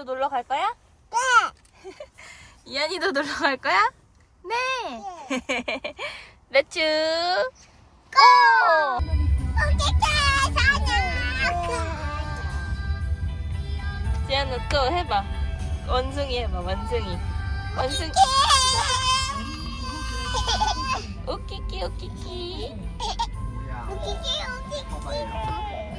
네. 유한이도 놀러 갈 거야? 네. 유한이도 놀러 갈 거야? 네. 렛츠 고! 어떻게 사냐? 지안아 또 해봐. 원숭이 해봐. 원숭이. 원숭이. 웃기기 웃기기. 웃기기 웃기기.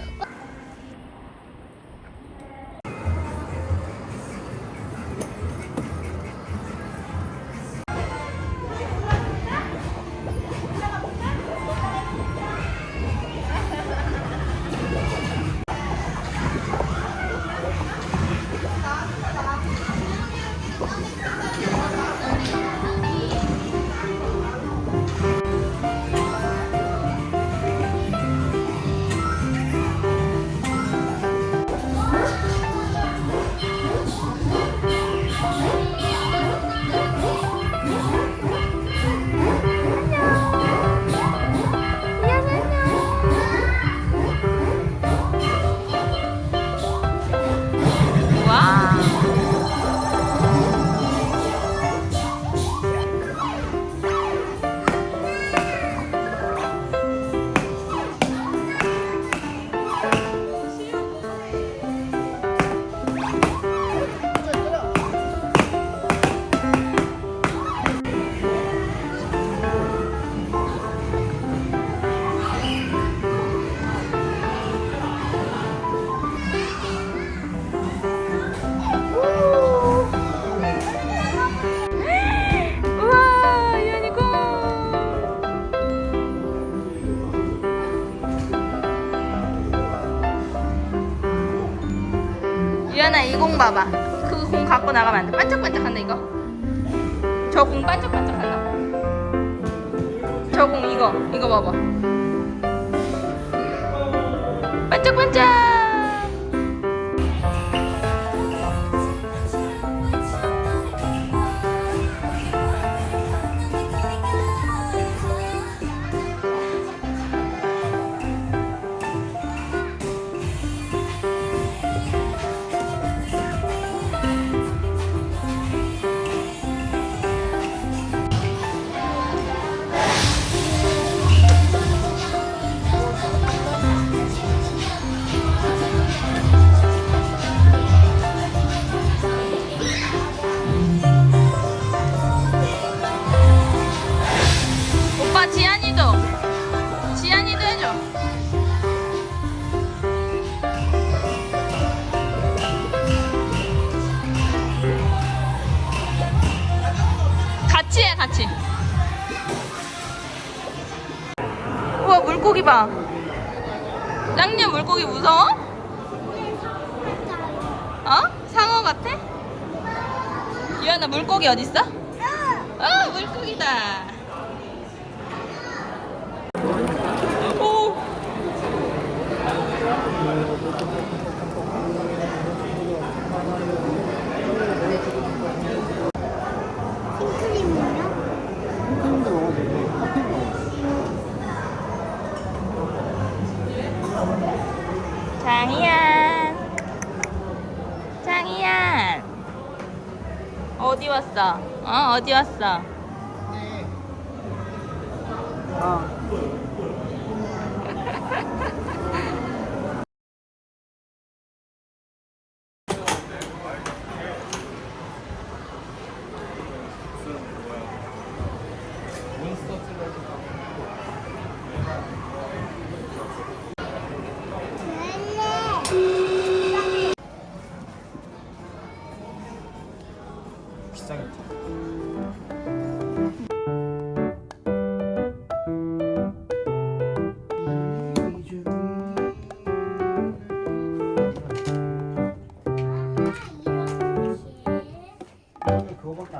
봐봐. 그 공 갖고 나가면 안 돼. 반짝반짝한다 이거. 저 공 반짝반짝한다. 저 공 이거 이거 봐봐. 반짝반짝. 우와 물고기 봐 짱님 물고기 무서워? 어? 상어 같아? 유한아 물고기 어딨어? 아 물고기다 오. 생크림은요? 장이안 장이안 어디 왔어? 어 어디 왔어?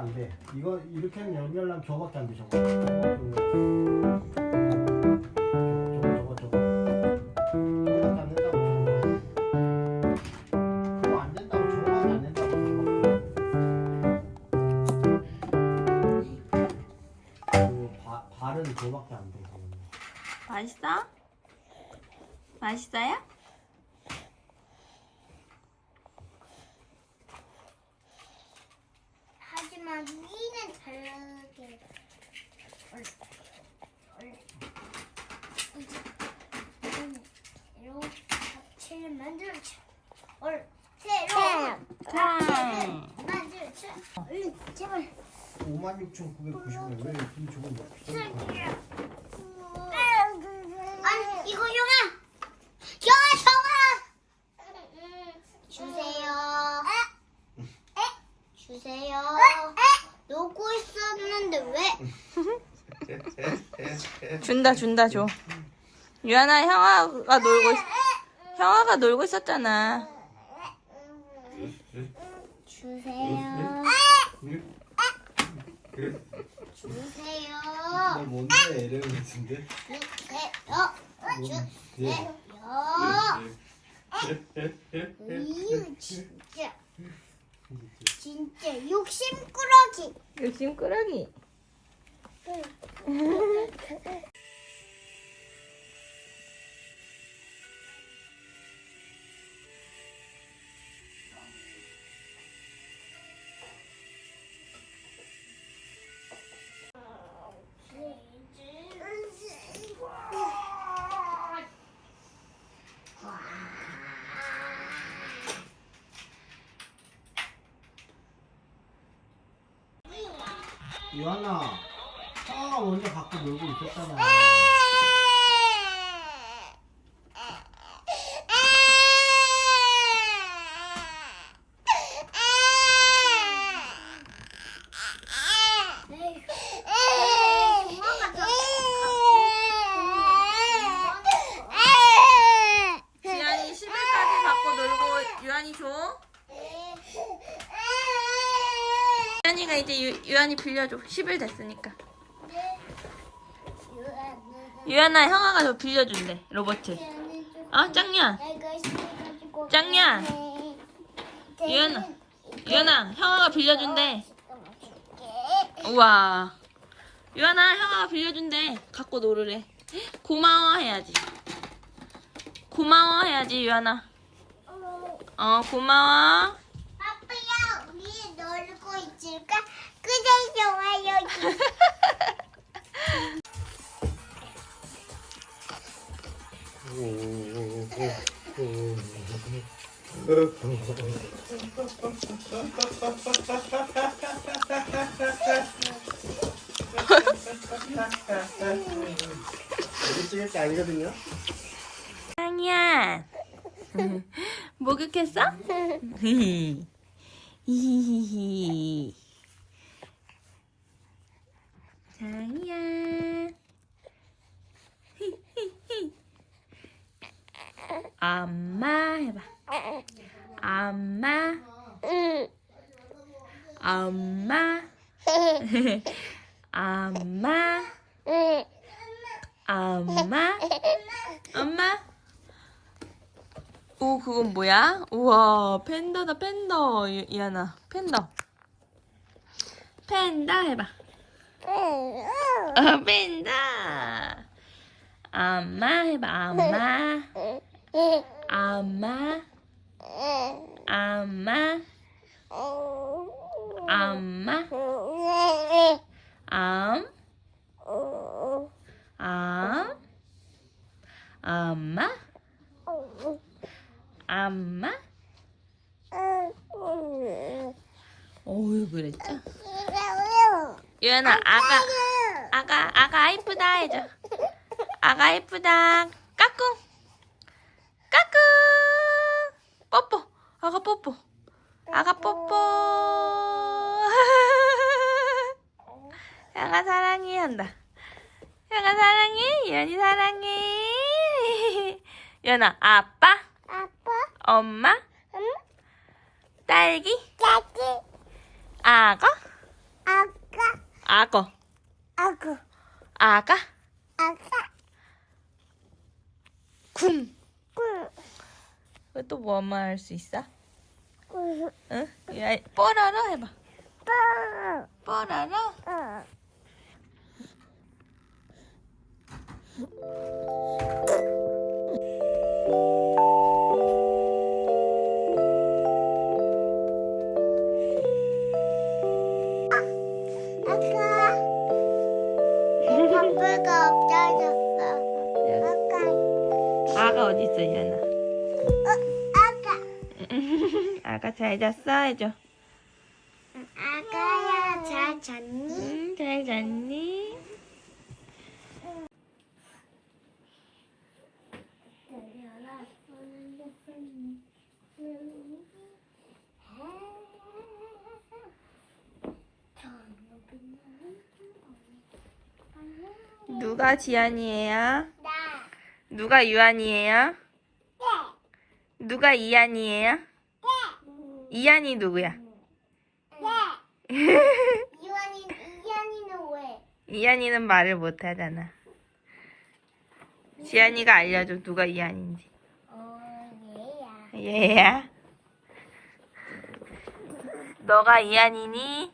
안 돼. 이거 이렇게 하면 연결하면 저거밖에 안 돼. 저거. 저거 저거 저거 저거. 저거밖에 안 된다고 저거. 저거 안 된다고 저거밖에 안 된다고 저거. 발은 그거밖에 안 돼. 맛있어? 맛있어요? 다르게. 얼, 얼, 새로 잡채를 만들자. 얼, 새로 잡채를 만들자. 얼른 제발. 56,990원 왜 이렇게 조금 비싼 아니 이거 영아 영아 정아 주세요 주세요 놓고 있었는데 왜 준다 준다 줘. 유한아 형아가 놀고 있... 형아가 놀고 있었잖아. 주세요 주세요 나 뭔데 이런 거 같은데 주세요 예. 주세요 이유 진짜 진짜 욕심꾸러기 욕심 꾸러기. 유한아 먼저 갖고 놀고 있었잖아 지안이 10일까지 갖고 놀고 유한이 줘. 유한이가 이제 유, 유한이 빌려줘. 10일 됐으니까. 유한아 형아가 저 빌려준대 로버트. 어 짱년. 짱냐. 유한아. 유한아 형아가 빌려준대. 우와. 유한아 형아가 빌려준대. 갖고 놀으래. 고마워 해야지. 고마워 해야지 유한아. 어 고마워. 아니거든요 짱이야. 목욕했어? 히히히. 엄마 해봐. 엄마. 엄마. 엄마. 엄마. 엄마. 오, 그건 뭐야? 우와, 팬더다, 팬더. 이- 이하나, 팬더. 팬더 해봐. 어, 팬더. 엄마 해봐, 엄마. 엄마. 엄마. 엄마. 엄. 엄. 엄마. 엄마? 어우 그랬죠? 유연아 아가 아가 아가 이쁘다 해줘. 아가 이쁘다. 까꿍. 까꿍. 뽀뽀. 아가 뽀뽀. 아가 뽀뽀. 양아 사랑해 한다. 양아 사랑해. 유연이 사랑해. 유 연아 아빠? 아빠? 엄마? 응? 딸기? 짜지 악어? 아까 악어. 아구. 아가? 아까 쿵꿀또뭐 엄마 할수 있어? 꿀 응? 야, 뽀라로 해봐. 꿀 뽀라로? 응. 아가 어디 있어 이현아? 아까. 아가 잘 잤어 해줘. 아가야, 잘 잤니? 응, 잘 잤니? 누가 지안이에요? 나. 누가 유한이에요? 네. 누가 이한이에요? 네. 이한이 누구야? 네. 왜? 이한이는 말을 못 하잖아. 지안이가 알려줘 누가 이한인지. 어, 얘야. 얘야. 너가 이한이니?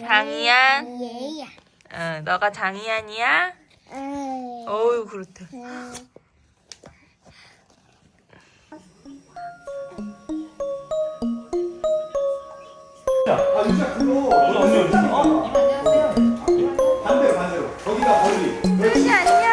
장이한? 얘야. 어, 너가 장이한이야? 응. 어우 그렇다. 응. 아, 유자 그거 너무 반대로 반대로 거기가 멀리 수시 안녕.